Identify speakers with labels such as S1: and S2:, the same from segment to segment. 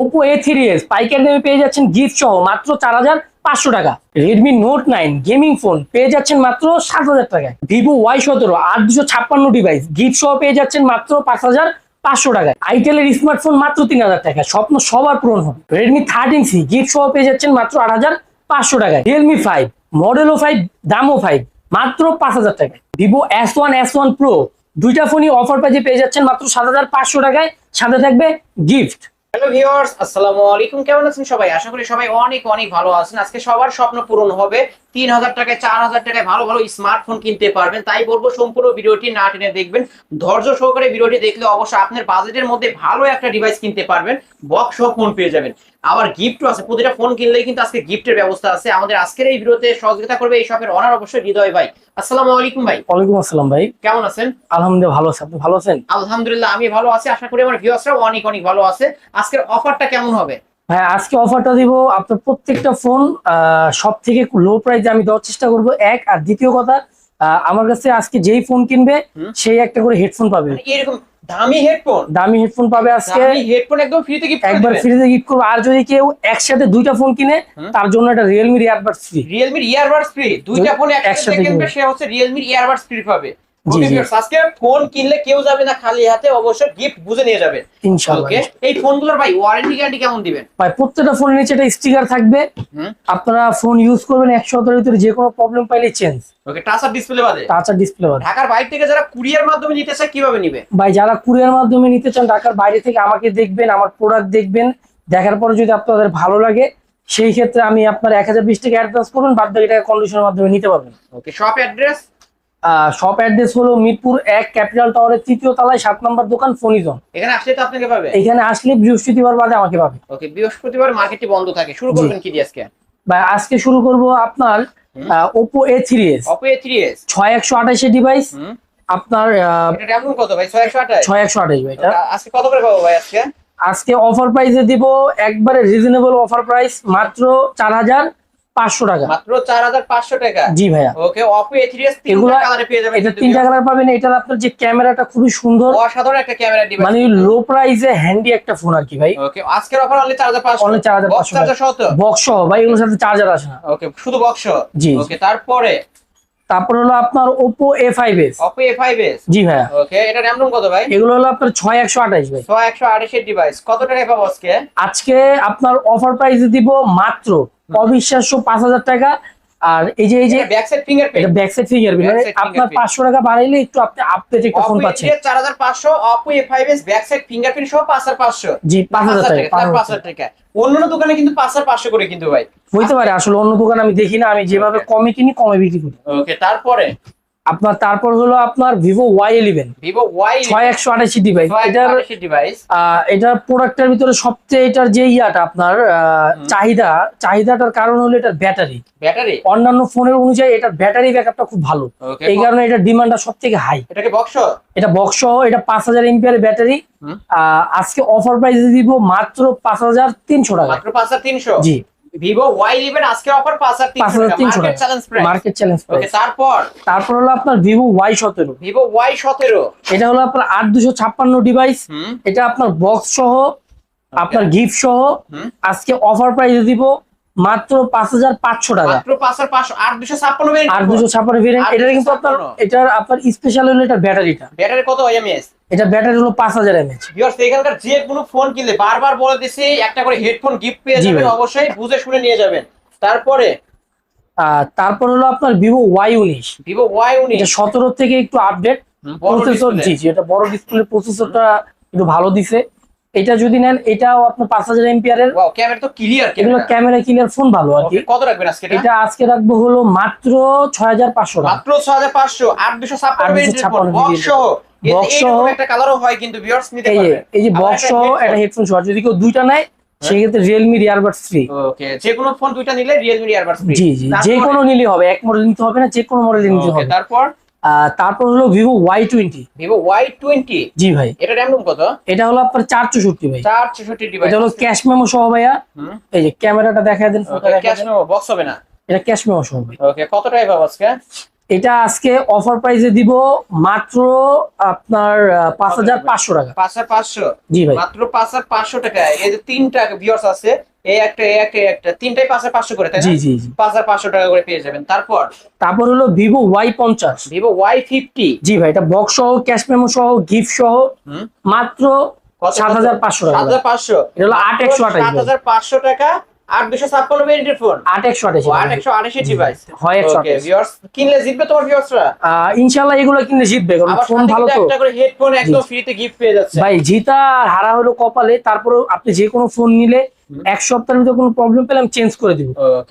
S1: Oppo A three S পাইকারি দামে পেয়ে যাচ্ছেন গিফট সহ মাত্র চার হাজার পাঁচশো টাকা। Redmi note nine gaming phone পেয়ে যাচ্ছেন মাত্র সাত হাজার টাকায়। ভিভো ওয়াই সতেরো, আট দুশো ছাপ্পান্ন ডিভাইস গিফট সহ পেয়ে যাচ্ছেন মাত্র পাঁচ হাজার পাঁচশো টাকায়। আইটেলের স্মার্টফোন মাত্র তিন হাজার টাকা স্বপ্ন সবার পূরণ হবে। রেডমি থার্টিন সি গিফট সহ পেয়ে যাচ্ছেন মাত্র আট হাজার পাঁচশো টাকায়। রিয়েলমি ফাইভ মডেলও ফাইভ দামও ফাইভ মাত্র পাঁচ হাজার টাকায়। Vivo S one S one pro দুইটা ফোনই অফার প্রাইজে পেয়ে যাচ্ছেন মাত্র সাত হাজার পাঁচশো টাকায়। সাথে থাকবে গিফট
S2: হ্যালো ভিউয়ার্স, আসসালামু আলাইকুম। কেমন আছেন সবাই? আশা করি সবাই অনেক অনেক ভালো আছেন। আজকে সবার স্বপ্ন পূরণ হবে। তিন হাজার টাকায়, চার হাজার টাকায় ভালো ভালো স্মার্টফোন কিনতে পারবেন। তাই বলব, সম্পূর্ণ ভিডিওটি না টেনে দেখবেন। ধৈর্য সহকারে ভিডিওটি দেখলে অবশ্যই আপনার বাজেটের মধ্যে ভালো একটা ডিভাইস কিনতে পারবেন। বক্স ফোন পেয়ে যাবেন। আবার গিফটও আছে। প্রতিটা ফোন কিনলেই কিন্তু আজকে গিফটের ব্যবস্থা আছে। আমাদের আজকের এই ভিডিওতে সহযোগিতা করবে এই শপের অনার অবশ্যই হৃদয় ভাই। আসসালামু আলাইকুম ভাই।
S1: ওয়ালাইকুম আসসালাম ভাই।
S2: কেমন আছেন?
S1: আলহামদুলিল্লাহ ভালো আছে। আপনি ভালো আছেন?
S2: আলহামদুলিল্লাহ আমি ভালো আছি। আশা করি আমার ভিউয়ার্সরাও অনেক অনেক ভালো আছে। আজকের অফারটা কেমন হবে?
S1: হ্যাঁ আজকে অফারটা দিব আপনার প্রত্যেকটা ফোন সব থেকে লো প্রাইসে আমি দেওয়ার চেষ্টা করব। এক আর দ্বিতীয় কথা আহ, আমার কাছে আজকে যেই ফোন কিনবে সেই একটা করে হেডফোন পাবে।
S2: মানে এরকম দামি হেডফোন
S1: দামি হেডফোন পাবে আজকে।
S2: হেডফোন একদম ফ্রিতে গিফট
S1: একবার ফ্রিতে গিফট করব। আর যদি কেউ একসাথে দুইটা ফোন কিনে তার জন্য একটা রিয়েলমি ইয়ারবাডস ফ্রি
S2: রিয়েলমির ইয়ারবাডস ফ্রি দুইটা ফোন একসাথে কিনবে। সে হচ্ছে রিয়েলমির ইয়ারবাডস ফ্রি পাবে। আজকে ফোন কিনলে কেউ যাবে না খালি হাতে অবশ্যই গিফট বুঝে নিয়ে যাবে।
S1: ইনশাআল্লাহ
S2: ওকে এই ফোনগুলোর ভাই ওয়ারেন্টি গ্যারান্টি কেমন দিবেন?
S1: ভাই প্রত্যেকটা ফোনের নিচে একটা স্টিকার থাকবে। আপনারা ফোন ইউজ করবেন এক সপ্তাহের ভিতরে যে কোনো প্রবলেম পাইলে চেঞ্জ
S2: ওকে টাচ আর ডিসপ্লে বাদে।
S1: টাচ আর ডিসপ্লে বাদ।
S2: ঢাকার বাইরে থেকে যারা কুরিয়ার মাধ্যমে নিতে চায় কীভাবে নিবে?
S1: ভাই যারা কুরিয়ার মাধ্যমে নিতে চান ঢাকার বাইরে থেকে আমাকে দেখবেন আমার প্রোডাক্ট দেখবেন দেখার পরে যদি আপনাদের ভালো লাগে সেই ক্ষেত্রে আমি আপনার এক হাজার বিশ টাকা অ্যাডভান্স করবেন বাদ বাকি টাকা কন্ডিশনের মাধ্যমে নিতে পারবেন।
S2: Okay shop address
S1: shop address হলো মিরপুর এক ক্যাপিটাল টাওয়ারের তৃতীয় তলায় সাত নম্বর দোকান ফোনিজন
S2: এখানে আসলে তো আপনাকে পাবে?
S1: এখানে আসলে বৃহস্পতিবার বাদে আমাকে পাবে।
S2: ওকে বৃহস্পতিবার মার্কেটটি বন্ধ থাকে। শুরু করবেন কি দিয়ে আজকে?
S1: ভাই আজকে শুরু করব আপনার। Oppo A three S
S2: Oppo A three S
S1: ছয় একশো আঠাশের ডিভাইস আপনার
S2: কত ভাই? ছয় একশো আঠাশ?
S1: ছয় একশো আঠাশ ভাই এটা।
S2: আজকে কত করে পাবো ভাই আজকে?
S1: আজকে অফার প্রাইসে দিব একবারে রিজনেবল অফার প্রাইস মাত্র চার হাজার পাঁচশো টাকা।
S2: মাত্র চার হাজার পাঁচশো টাকা।
S1: জি ভাইয়া।
S2: Okay Oppo A three S তিনটা
S1: এগুলা-
S2: পেয়ে যাবেন
S1: এটা তিনটা কালার পাবেন এটার আপনার যে ক্যামেরাটা খুবই সুন্দর।
S2: অসাধারণ একটা ক্যামেরা
S1: মানে লো প্রাইসে হ্যান্ডি একটা ফোন আর কি ভাই।
S2: ওকে আজকের অফার অনলি চার হাজার পাঁচশো।
S1: 4500
S2: বক্স চার্জার সহ
S1: বক্স সহ ভাই এগুলোর সাথে চার্জার আসে না।
S2: ওকে শুধু বক্স
S1: জি।
S2: ওকে তারপরে
S1: তারপর হলো আপনার Oppo A five S
S2: Oppo A five S
S1: জি ভাই
S2: ওকে এটা র্যাম রুম কত ভাই?
S1: এগুলো হলো আপনার ছয় একশো আঠাশ ভাই।
S2: ছয় একশো আঠাশের ডিভাইস কত টাকায় পাবো আজকে?
S1: আজকে আপনার অফার প্রাইস দিব মাত্র অবিশ্বাস্য পাঁচ হাজার টাকা। আর এই যে এই যে
S2: back side fingerprint
S1: back side fingerprint আপনার
S2: fingerprint।
S1: পাঁচশো টাকা বাড়াইলে একটু আপনি আপডেট একটা ফোন পাচ্ছেন।
S2: এ চার হাজার পাঁচশো Oppo A back side fingerprint সহ পাঁচ হাজার পাঁচশো।
S1: জি পাঁচ হাজার টাকা
S2: তার পাঁচ হাজার টাকা। অন্য দোকানে কিন্তু পাঁচ হাজার পাঁচশো করে কিন্তু ভাই।
S1: হইতে পারে আসলে অন্য দোকান আমি দেখি না আমি যেভাবে কমে কিনি কমে বিক্রি করি।
S2: ওকে তারপরে
S1: আপনার তারপর হলো আপনার Vivo Y eleven
S2: Vivo Y
S1: ছয় একশো আঠাশি ডিভাইস এটার
S2: ডিভাইস
S1: এটার প্রোডাক্টের ভিতরে সবচেয়ে এটার যে ইয়াটা আপনার চাহিদা চাহিদাটার কারণ হলো এটার ব্যাটারি
S2: ব্যাটারি
S1: অন্যান্য ফোনের অনুযায়ী এটার ব্যাটারি ব্যাকআপটা খুব ভালো। এই কারণে এটার ডিমান্ডটা সব থেকে হাই
S2: এটাকে বক্স
S1: এটা বক্স এটা পাঁচ হাজার এমপিআর ব্যাটারি। আজকে অফার প্রাইস দিব মাত্র পাঁচ হাজার তিনশো টাকা
S2: মাত্র পাঁচ হাজার তিনশো?
S1: জি।
S2: ভিভো ওয়াই ইলেভেন আজকে অফার পাঁচ হাজার
S1: পাঁচ
S2: তিনশো
S1: হাজার তিনশো
S2: market challenge price
S1: market challenge
S2: okay তারপর?
S1: তারপর হলো আপনার ভিভো ওয়াই সতেরো।
S2: ভিভো ওয়াই সতেরো।
S1: এটা হলো আপনার আট দুশো ছাপ্পান্ন ডিভাইস এটা আপনার বক্স সহ আপনার গিফট সহ আজকে অফার প্রাইস দিব মাত্র পাঁচ হাজার পাঁচশো টাকা। আর দুশো ছাপ্পান্ন ভেরিয়েন্ট এটা কিন্তু আপনার এটার আপনার স্পেশাল হলো এটার ব্যাটারিটা
S2: ব্যাটারি কত এমএস
S1: এটা ব্যাটারি হলো পাঁচ হাজার এমএচ
S2: ভিউয়ার্স এখানকার যে কোনো ফোন কিনলে বারবার বলে একটা করে হেডফোন গিফট পেয়ে যাবেন অবশ্যই বুঝে শুনে নিয়ে যাবেন। তারপরে?
S1: তারপর হলো আপনার ভিভো ওয়াই উনিশ।
S2: ভিভো ওয়াই উনিশ।
S1: সতেরো থেকে একটু আপডেট প্রসেসর জি জি এটা বড় ডিসপ্লে প্রসেসরটা একটু ভালো দিছে। এটা যদি নেন এটাও আপনার পাঁচ হাজার এমপিআর এর।
S2: ক্যামেরা তো ক্লিয়ার
S1: এগুলো ক্যামেরা ক্লিয়ার ফোন ভালো আর কি।
S2: কত রাখবেন আজকে এটা?
S1: আজকে রাখব হলো মাত্র ছয় হাজার পাঁচশো
S2: মাত্র ছ হাজার পাঁচশো আট দুশো ছাপ্পান্ন বক্স একটা কালারও হয় কিন্তু ভিউয়ার্স নিতে
S1: যে
S2: পারবে।
S1: এই যে বক্স সহ একটা হেডফোন সহ যদি কেউ দুইটা নেয় সেক্ষেত্রে রিয়েলমি ইয়ারবাডস ফ্রি
S2: ওকে যে কোনো ফোন দুইটা নিলে রিয়েলমি ইয়ারবাডস ফ্রি
S1: জি জি যে কোনো নিলে হবে এক মডেল নিতে হবে না যে কোনো মডেল নিতে হবে।
S2: তারপর?
S1: তারপর হলো Vivo Y twenty
S2: Vivo Y twenty
S1: জি ভাই।
S2: এটা র্যাম কত?
S1: এটা হলো আপনার চার চৌষট্টি ভাই।
S2: চার চৌষট্টি ডিভাইস
S1: এটা হলো ক্যাশ মেমো সহ ভাইয়া। এই যে ক্যামেরাটা দেখা দেন।
S2: ক্যাশ মেমো বক্স হবে না?
S1: এটা ক্যাশ মেমো সহ ভাই।
S2: ওকে কত টাকা পাবো আজকে?
S1: এটা আজকে অফার প্রাইসে দিব মাত্র আপনার পাঁচ হাজার পাঁচশো টাকা।
S2: পাঁচ হাজার পাঁচশো?
S1: জি ভাই।
S2: মাত্র পাঁচ হাজার পাঁচশো টাকা। এই যে তিনটা ভিউয়ার্স আছে এই একটা এই একটা এই একটা তিনটাই পাঁচ হাজার পাঁচশো করে
S1: জি জি জি।
S2: পাঁচ হাজার পাঁচশো টাকা করে পেয়ে যাবেন। তারপর?
S1: তারপর হলো ভিভো ওয়াই পঞ্চাশ।
S2: ভিভো ওয়াই ফিফটি
S1: জি ভাই এটা বক্স সহ ক্যাশ মেমো সহ গিফট সহ মাত্র সাত হাজার পাঁচশো টাকা
S2: সাত হাজার পাঁচশো।
S1: এটা হলো আট একশো আঠাশ
S2: সাত হাজার পাঁচশো টাকা ফোন। ডিভাইস
S1: হয়
S2: ভিউয়ার্স কিনলে জিতবে তোমার ভিউয়ার্সরা
S1: আহ, ইনশাল্লাহ এগুলো কিনলে জিতবে কারণ ফোন ভালো তো।
S2: একটা করে হেডফোন একদম ফ্রিতে গিফট পেয়ে যাচ্ছে।
S1: ভাই জিতা আর হারা হলো কপালে তারপরে আপনি যে কোনো ফোন নিলে এক সপ্তাহের ভিতরে কোনো প্রবলেম পেলে আমি চেঞ্জ করে দিব।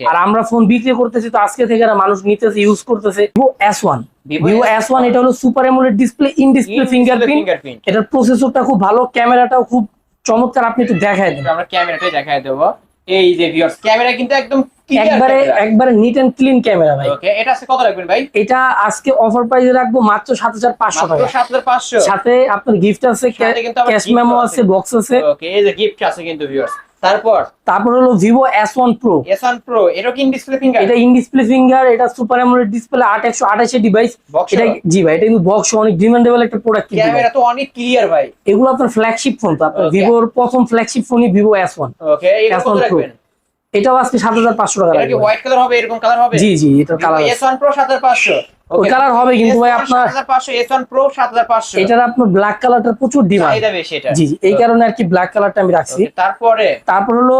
S1: আর আমরা ফোন বিক্রি করতেছি তো আজকে থেকে মানুষ নিতেছে ইউজ করতেছে। Vivo S one
S2: Vivo
S1: Vivo S one এটা হলো super AMOLED display in display fingerprint এটার প্রসেসরটা খুব ভালো ক্যামেরাটাও খুব চমৎকার আপনি একটু দেখায় দেন।
S2: আমরা ক্যামেরাটাই দেখাই দেবো। এই যে ভিউয়ার্স ক্যামেরা কিন্তু একদম
S1: একবারে একবারে নিট এন্ড ক্লিন ক্যামেরা ভাই।
S2: ওকে এটা আজকে কত রাখবেন ভাই?
S1: এটা আজকে অফার প্রাইসে রাখব মাত্র সাত হাজার পাঁচশো
S2: মাত্র
S1: টাকা।
S2: সাত হাজার পাঁচশো।
S1: সাথে আপনার গিফট আছে ক্যাশ মেমো।
S2: আছে
S1: বক্স আছে।
S2: ওকে এই যে গিফট আছে কিন্তু ভিউয়ার্স তারপর?
S1: তারপর হলো Vivo S one pro
S2: S one pro এটা কি ডিসপ্লে ফিঙ্গার
S1: এটা ইন ডিসপ্লে ফিঙ্গার এটা সুপার অ্যামোলেড ডিসপ্লে আট একশো আঠাশের ডিভাইস এটা জি ভাই এটা কিন্তু বক্স অনেক ডিমান্ডেবল একটা প্রোডাক্ট
S2: ক্যামেরা তো অনেক ক্লিয়ার ভাই।
S1: এগুলো আপনার ফ্ল্যাগশিপ ফোন তো আপনার ভিভোর প্রথম ফ্ল্যাগশিপ ফোনই ভিভো এস ওয়ান
S2: ওকে এটা
S1: S1
S2: কত
S1: Pro।
S2: রাখবেন?
S1: এটাও আজকে সাত হাজার পাঁচশো টাকা
S2: হোয়াইট কালার হবে এরকম কালার হবে?
S1: জি জি এটা কালার
S2: এস1 প্রো 7500
S1: ওই কালার হবে কিন্তু ভাই আপনার
S2: 7500 এস1 প্রো 7500
S1: এটার আপনার ব্ল্যাক কালারটা প্রচুর ডিমান্ড
S2: চাহিদা বেশি এটা।
S1: জি এই কারণে আর কি ব্ল্যাক কালারটা আমি রাখছি।
S2: তারপরে?
S1: তারপর হলো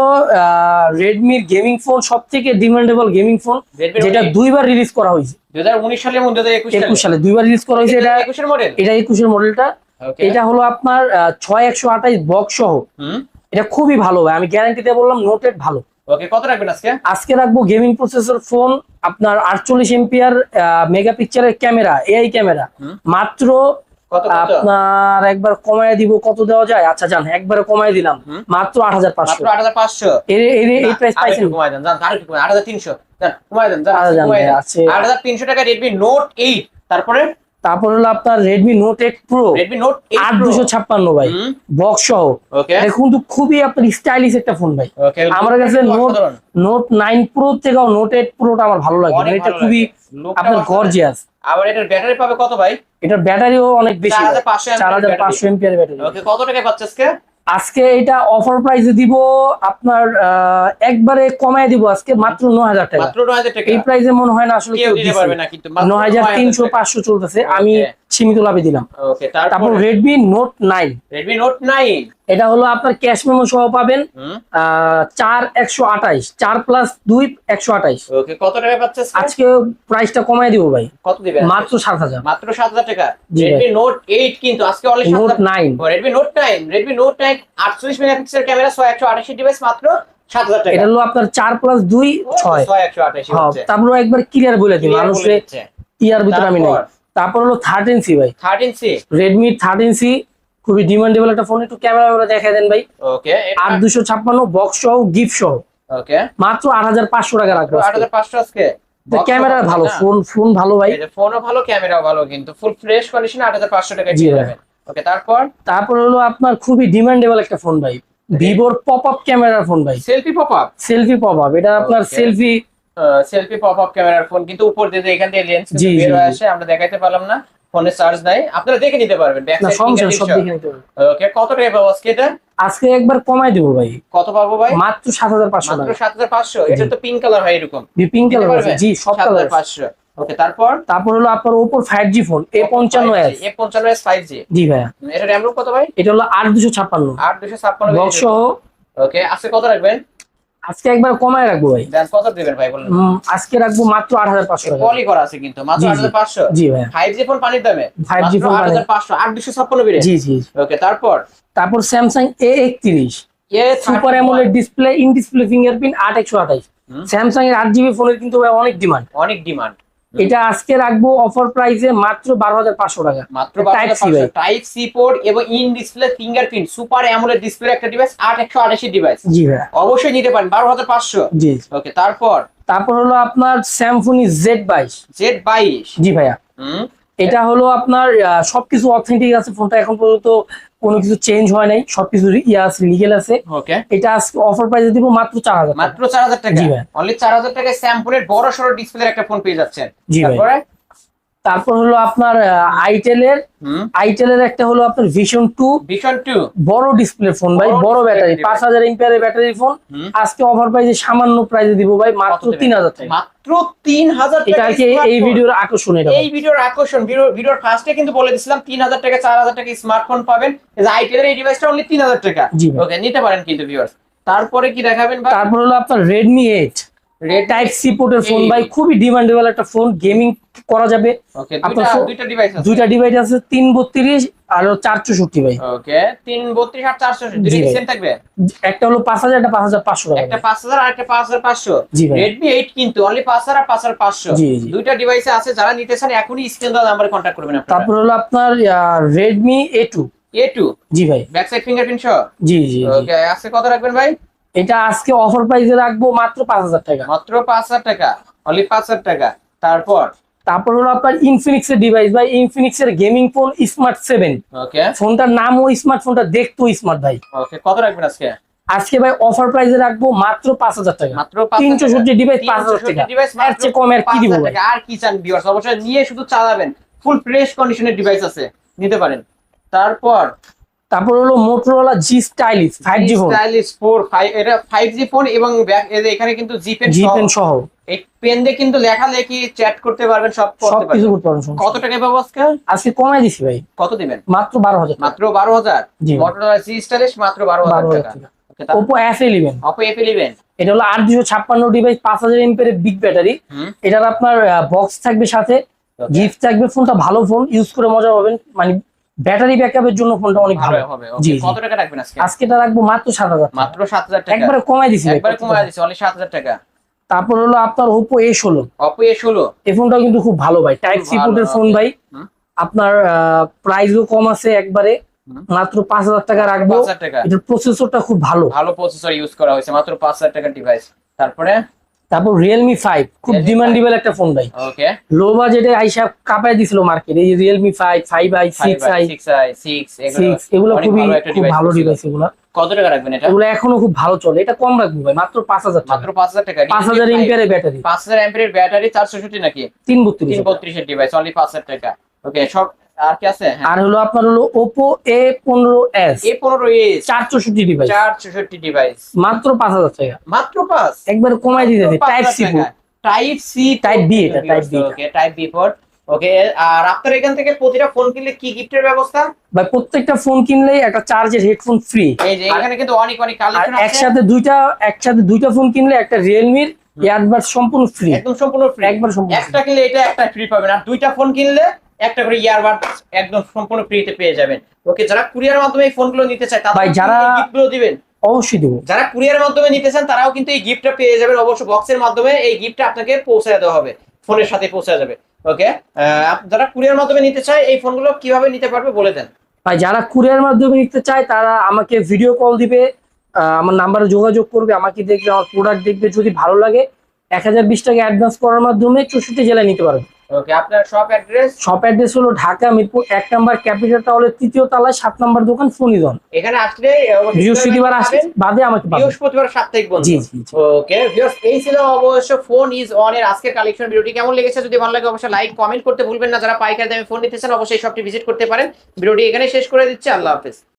S1: রেডমির গেমিং ফোন সব থেকে ডিমান্ডেবল গেমিং ফোন
S2: Redmi
S1: যেটা দুইবার রিলিজ করা হয়েছে।
S2: 2019 সালের মধ্যে 2021
S1: একুশ
S2: সালে।
S1: সালে দুইবার রিলিজ করা হয়েছে এটা।
S2: 21 এর মডেল
S1: এটা একুশের মডেলটা এটা হলো আপনার ছয় একশো আঠাইশ বক্স সহ।
S2: হুম।
S1: এটা খুবই ভালো ভাই আমি গ্যারান্টি দিয়ে বললাম নোটেড ভালো।
S2: ওকে কত রাখবেন আজকে?
S1: আজকে রাখব গেমিং প্রসেসর ফোন আপনার আটচল্লিশ এমপিআর মেগাপিক্সেলের ক্যামেরা এআই ক্যামেরা মাত্র আপনার একবার কমায় দিব কত দেওয়া যায়? আচ্ছা জান একবারে কমায় দিলাম। মাত্র আট হাজার পাঁচশো।
S2: 8500
S1: এর এর এই প্রাইস পাইছেন।
S2: আরেকটু কমায় দেন জান আরেকটু কমায় 8300 জান কমায় দেন জান
S1: আচ্ছা,
S2: দেন।
S1: আছে।
S2: 8300 টাকা Redmi Note 8 তারপরে
S1: তারপর হলো আপনার Redmi note eight pro
S2: Redmi Note 8
S1: আট দুশো ছাপ্পান্ন ভাই বক্স সহ। এটা কিন্তু খুবই আপনার স্টাইলিশ একটা ফোন ভাই। আমার কাছে নোট নোট নাইন প্রো থেকেও নোট এইট প্রোটা আমার ভালো লাগে। এটা খুবই আপনার গর্জিয়াস
S2: আবার এটার ব্যাটারি পাবে কত ভাই?
S1: এটার ব্যাটারিও অনেক বেশি চার হাজার পাঁচশো এমপিআর ব্যাটারি
S2: ওকে কত টাকা পাচ্ছে আজকে?
S1: আজকে এটা অফার প্রাইসে দিব আপনার একবারে কমায় দিব আজকে মাত্র নয় হাজার টাকা।
S2: মাত্র 9000 টাকা।
S1: এই প্রাইসে মনে হয় না আসলে
S2: কেউ দিতে পারবে না কিন্তু
S1: নয় হাজার তিনশো পাঁচশো চলতেছে আমি সীমিত লাভে দিলাম। তারপর? Redmi note nine
S2: Redmi note nine
S1: এটা হলো আপনার ক্যাশ মেমো সহ পাবেন আহ, চার একশো আঠাইশ চার প্লাস দুই একশো আঠাইশ
S2: কত টাকা পাচ্ছে আজকে?
S1: প্রাইসটা কমায় দিব ভাই।
S2: কত দিবেন
S1: মাত্র সাত হাজার।
S2: মাত্র 7000 টাকা। রেডমি নোট এইট কিন্তু আজকে
S1: note nine
S2: Redmi note 9 Redmi note 9 48 megapixel camera 128 device মাত্র 7000 টাকা।
S1: এটা হলো আপনার চার প্লাস দুই ছয়।
S2: 128 হচ্ছে।
S1: তারপর একবার ক্লিয়ার বলে দিই
S2: Clear বলে
S1: মানুষের
S2: দিচ্ছে।
S1: ইয়ার ভিতরে আমি নাই।
S2: তারপর?
S1: তারপর হলো থার্টিন সি ভাই।
S2: 13C
S1: রেডমি থার্টিন সি খুবই ডিমান্ডেবল একটা ফোন একটু ক্যামেরা দেখা দেন ভাই।
S2: ওকে
S1: আট দুশো ছাপ্পান্ন বক্স সহ গিফট সহ।
S2: ওকে
S1: মাত্র আট হাজার পাঁচশো টাকা রাখব আজকে।
S2: 8500 আজকে।
S1: ক্যামেরা ভালো ফোন ফোন ভালো ভাই।
S2: ফোনও ভালো ক্যামেরাও ভালো কিন্তু। ফুল ফ্রেশ কন্ডিশন 8500 টাকা
S1: জি
S2: দিয়ে
S1: ভাই।
S2: যাবেন। ওকে তারপর?
S1: তারপর হলো আপনার খুবই ডিমান্ডেবল একটা ফোন ভাই। ভিভোর পপ আপ ক্যামেরার ফোন ভাই।
S2: Selfie pop up
S1: selfie pop up এটা আপনার সেলফি
S2: সেলফি পপ আপ ক্যামেরার ফোন কিন্তু উপর দিয়ে এখান দিয়ে লেন্স বের হয়ে আসে আমরা দেখাইতে পারলাম না ফোনে চার্জ নাই। আপনারা দেখে নিতে পারবেন ব্যাক সাইড
S1: সব দেখে নিতে হবে
S2: ওকে কত টাকা পাবো আজকে এটা?
S1: আজকে একবার কমাই দেবো ভাই।
S2: কত পাবো ভাই?
S1: মাত্র সাত হাজার পাঁচশো
S2: মাত্র
S1: টাকা।
S2: সাত হাজার পাঁচশো এটা তো পিঙ্ক কালার হয় এরকম।
S1: পিঙ্ক কালার জি সব কালার
S2: হাজার পাঁচশো। ওকে তারপর?
S1: তারপর হলো আপনার ওপোর ফাইভ জি ফোন এ পঞ্চান্ন এস
S2: এ পঞ্চান্ন এস ফাইভ জি
S1: জি ভাইয়া।
S2: এটা র্যাম কত ভাই?
S1: এটা হলো আট দুশো ছাপ্পান্ন।
S2: আট দুশো ছাপ্পান্ন
S1: বক্স সহ।
S2: ওকে আজকে কত রাখবেন?
S1: আজকে একবার কমায় রাখব ভাই।
S2: দেন কত দেবেন ভাই বলুন?
S1: আজকে রাখব মাত্র আট হাজার পাঁচশো টাকা।
S2: কলই করা আছে কিন্তু মাত্র
S1: জি, জি।
S2: ফাইভ জি ফোন পানির দামে?
S1: 5G ফোন
S2: আট
S1: পানির-
S2: হাজার পাঁচশো আট দুশো ছাপ্পান্ন বেড়ে।
S1: জি জি
S2: ওকে তারপর?
S1: তারপর এ একত্রিশ।
S2: A
S1: super AMOLED display in display fingerprint আট একশো আঠাইশ
S2: হুম।
S1: এর আট জিবি ফোনের কিন্তু ভাই অনেক ডিমান্ড
S2: অনেক ডিমান্ড
S1: এটা আজকে রাখব অফার প্রাইসে মাত্র বারো হাজার পাঁচশো টাকা।
S2: মাত্র
S1: C ভাই।
S2: টাইপ সি পোর্ট এবং in display fingerprint super AMOLED display একটা ডিভাইস আট একশো আটাশি ডিভাইস
S1: জি ভাইয়া।
S2: অবশ্যই নিতে পারেন বারো হাজার পাঁচশো।
S1: জি
S2: ওকে তারপর?
S1: তারপর হলো আপনার স্যামসুনি জেড বাইশ।
S2: জেড বাইশ।
S1: জি ভাইয়া।
S2: হুম।
S1: এটা হলো আপনার সবকিছু অথেন্টিক আছে ফোনটা এখন পর্যন্ত কোনো কিছু চেঞ্জ হয় নাই সবকিছু ইয়ে আছে লিগেল আছে।
S2: ওকে
S1: এটা আজকে অফার প্রাইসে দিব মাত্র চার হাজার
S2: মাত্র চার হাজার টাকা।
S1: জি ভাই।
S2: অনলি চার হাজার টাকায় স্যাম্পলের বড় সড়ো ডিসপ্লের একটা ফোন পেয়ে যাচ্ছেন।
S1: জি ভাই।
S2: তারপরে
S1: হলো আপনার আইটেলের আইটেলের একটা হলো আপনার ভিশন টু
S2: ভিশন টু
S1: বড় ডিসপ্লে ফোন ভাই
S2: বড়
S1: ব্যাটারি পাঁচ হাজার এমপিয়ারের ব্যাটারি ফোন আজকে অফার প্রাইসে সামান্য প্রাইসে দিব ভাই মাত্র তিন হাজার টাকা।
S2: মাত্র তিন হাজার
S1: এটা আর কি এই ভিডিওর আকর্ষণ এটা
S2: এই ভিডিওর আকর্ষণ ভিডিও- ভিডিওর ফার্স্টে কিন্তু বলে দিছিলাম তিন হাজার টাকা চার হাজার টাকা স্মার্টফোন পাবেন। আইটেলের এই ডিভাইসটা অনলি তিন হাজার টাকা। ওকে নিতে পারেন কিন্তু ভিউয়ার্স তারপরে কি দেখাবেন
S1: তারপর হলো আপনার রেডমি এইট টাইপ সি পোর্টের ফোন ভাই খুবই ডিমান্ডেবল একটা ফোন গেমিং করা যাবে। আপনার
S2: দুইটা ডিভাইস আছে।
S1: দুইটা ডিভাইস আছে তিন বত্রিশ আর ভাই।
S2: তিন বত্রিশ আর চারশো থাকবে?
S1: একটা হলো পাঁচ হাজার একটা পাঁচ হাজার পাঁচশো
S2: একটা পাঁচ হাজার আর একটা পাঁচ হাজার পাঁচশো। রেডমি এইট কিন্তু অনলি পাঁচ হাজার আর পাঁচ হাজার পাঁচশো। দুইটা ডিভাইসে আছে যারা নিতে চান এখনই স্ক্রিন দেওয়া নাম্বারে কন্ট্যাক্ট করবেন
S1: তারপর হলো আপনার Redmi A two
S2: A two
S1: জি ভাই।
S2: ব্যাক সাইড ফিঙ্গারপ্রিন্ট সহ?
S1: জি জি জি।
S2: ওকে আজকে কত রাখবেন ভাই?
S1: এটা আজকে অফার প্রাইসে রাখব মাত্র পাঁচ হাজার টাকা।
S2: মাত্র পাঁচ হাজার টাকা? অনলি পাঁচ হাজার টাকা। তারপর?
S1: তারপর হলো আপনার ইনফিনিক্স এর ডিভাইস ভাই ইনফিনিক্স এর gaming phone smart seven
S2: okay
S1: ফোনটার নামও স্মার্ট ফোনটা দেখতো স্মার্ট ভাই।
S2: ওকে কত রাখবেন আজকে?
S1: আজকে ভাই অফার প্রাইসে রাখব মাত্র পাঁচ হাজার টাকা।
S2: মাত্র
S1: তিনশো সত্তর ডিভাইস পাঁচ হাজার টাকা।
S2: ডিভাইস
S1: এর চেয়ে কম আর কি দিব
S2: আর কি চান ভিউয়ার্স অবশ্যই নিয়ে শুধু চালাবেন। ফুল ফ্রেশ কন্ডিশনের ডিভাইস আছে। নিতে পারেন। তারপর?
S1: তারপর হলো Motorola G stylish five G phone
S2: stylish four five এটা ফাইভ জি ফোন এবং এখানে কিন্তু জি পেন
S1: জি পেন সহ।
S2: এই পেন দিয়ে কিন্তু চ্যাট করতে পারবেন সব করতে
S1: কিছু
S2: পারবেন।
S1: করতে পারেন সমস্যা
S2: কত
S1: নেই।
S2: টাকা পাবো আজকে?
S1: আজকে কমাই দিছি ভাই।
S2: কত দিবেন?
S1: মাত্র বারো হাজার
S2: মাত্র বারো হাজার?
S1: জি।
S2: মোটরোলা জি স্টাইলিশ মাত্র বারো হাজার টাকা।
S1: Oppo F eleven
S2: Oppo F eleven
S1: এটা হলো আট দুশো ছাপ্পান্ন ডিভাইস পাঁচ হাজার এমপের বিগ ব্যাটারি এটার আপনার বক্স থাকবে সাথে। গিফট থাকবে ফোনটা ভালো ফোন ইউজ করে মজা পাবেন। মানে ব্যাটারি ব্যাকআপের জন্য ফোনটা অনেক
S2: ভালো। হবে
S1: জি,
S2: কত টাকা রাখবেন আজকে?
S1: আজকে এটা রাখব মাত্র সাত হাজার টাকা।
S2: মাত্র সাত হাজার টাকা।
S1: একবারে কমাই দিছি
S2: একবারে
S1: টাকা?
S2: দিচ্ছে অনলি সাত হাজার টাকা।
S1: তারপর হলো আপনার ষোলো।
S2: অপো এ ষোলো।
S1: এই ফোনটাও কিন্তু খুব ভালো ভাই। টাইপ সি পোর্টের ফোন ভাই। আপনার প্রাইসও কম আছে একবারে। মাত্র পাঁচ হাজার টাকা রাখব।
S2: টাকা।
S1: এটার প্রসেসরটা খুব ভালো।
S2: ভালো প্রসেসর ইউজ করা হয়েছে মাত্র পাঁচ হাজার টাকার ডিভাইস তারপরে?
S1: তারপর রিয়েলমি ফাইভ খুব ডিমান্ডেবল একটা ফোন ভাই। লো বাজেটে আইসা কাপায় দিছিল মার্কেট এই Realme five five I six I
S2: six
S1: এগুলো খুবই
S2: ভালো
S1: খুব। ডিভাইস এগুলো।
S2: কত টাকা রাখবেন এটা?
S1: এগুলো এখনও খুব ভালো চলে। এটা কম রাখব ভাই মাত্র
S2: মাত্র
S1: টাকা।
S2: পাঁচ হাজার টাকা।
S1: ব্যাটারি
S2: পাঁচ হাজার এমপির ব্যাটারি চারশো ষাটি নাকি?
S1: তিন বত্রিশ
S2: তিন বত্রিশের ডিভাইস অনলি পাঁচ হাজার টাকা। ওকে সব আর কি আছে? হ্যাঁ।
S1: আর হলো আপনার হলো ওপো এ পনেরো এস
S2: এ পনেরো এস
S1: চার চৌষট্টি ডিভাইস
S2: চার চৌষট্টি ডিভাইস
S1: মাত্র পাঁচ হাজার টাকা।
S2: মাত্র পাঁচ?
S1: একবার কমাই দিতে type C
S2: type C
S1: Type B এটা, এটা।
S2: Okay type B four okay আর আপনার এখান থেকে প্রতিটা ফোন কিনলে কি গিফটের ব্যবস্থা?
S1: বা প্রত্যেকটা ফোন কিনলেই একটা চার্জের হেডফোন ফ্রি
S2: এই যে এখানে কিন্তু অনেক অনেক কালেকশন আছে।
S1: একসাথে দুইটা একসাথে দুইটা ফোন কিনলে একটা রিয়েলমির ইয়ারবাড সম্পূর্ণ ফ্রি
S2: একদম সম্পূর্ণ ফ্রি
S1: একবার সম্পূর্ণ
S2: একটা কিনলে এটা একটা ফ্রি পাবেন। আর দুইটা ফোন কিনলে একটা করে ইয়ারবাড একদম সম্পূর্ণ ফ্রিতে পেয়ে যাবেন। ওকে যারা কুরিয়ার মাধ্যমে এই ফোনগুলো নিতে চায়
S1: ভাই, যারা-
S2: গিফটগুলো দিবেন।
S1: অবশ্যই দেবো।
S2: যারা কুরিয়ার মাধ্যমে নিতে চান তারাও কিন্তু এই গিফটটা পেয়ে যাবেন। অবশ্য বক্সের মাধ্যমে এই গিফটটা আপনাকে পৌঁছে দেওয়া হবে। ফোনের সাথে পৌঁছে যাবে। ওকে যারা কুরিয়ার মাধ্যমে নিতে চায় এই ফোনগুলো কীভাবে নিতে পারবে বলে দেন।
S1: ভাই যারা কুরিয়ার মাধ্যমে নিতে চায় তারা আমাকে ভিডিও কল দিবে আহ, আমার নাম্বারে যোগাযোগ করবে আমাকে দেখবে আমার প্রোডাক্ট দেখবে যদি ভালো লাগে এক হাজার বিশ টাকা অ্যাডভান্স করার মাধ্যমে চৌষট্টি জেলায় নিতে পারবে।
S2: ওকে আপনার শপ অ্যাড্রেস
S1: শপ অ্যাড্রেস হলো ঢাকা মিরপুর এক নাম্বার ক্যাপিটাল টাওয়ারের তৃতীয় তলায় সাত নাম্বার দোকান ফোনিজন
S2: এখানে আসলে
S1: বৃহস্পতিবার আসে বাদে আমাকে পাবেন।
S2: বৃহস্পতিবার সাপ্তাহিক বন্ধ।
S1: জি জি জি।
S2: ওকে ভিউয়ার্স এই ছিল অবশ্য ফোন ইজ অন এর আজকের কালেকশন ভিডিওটি কেমন লেগেছে? যদি ভালো লাগে অবশ্যই লাইক কমেন্ট করতে ভুলবেন না। যারা পাইকারি দামে ফোন নিতেছেন অবশ্যই শপটি ভিজিট করতে পারেন। ভিডিওটি এখানে শেষ করে দিচ্ছি। আল্লাহ হাফেজ।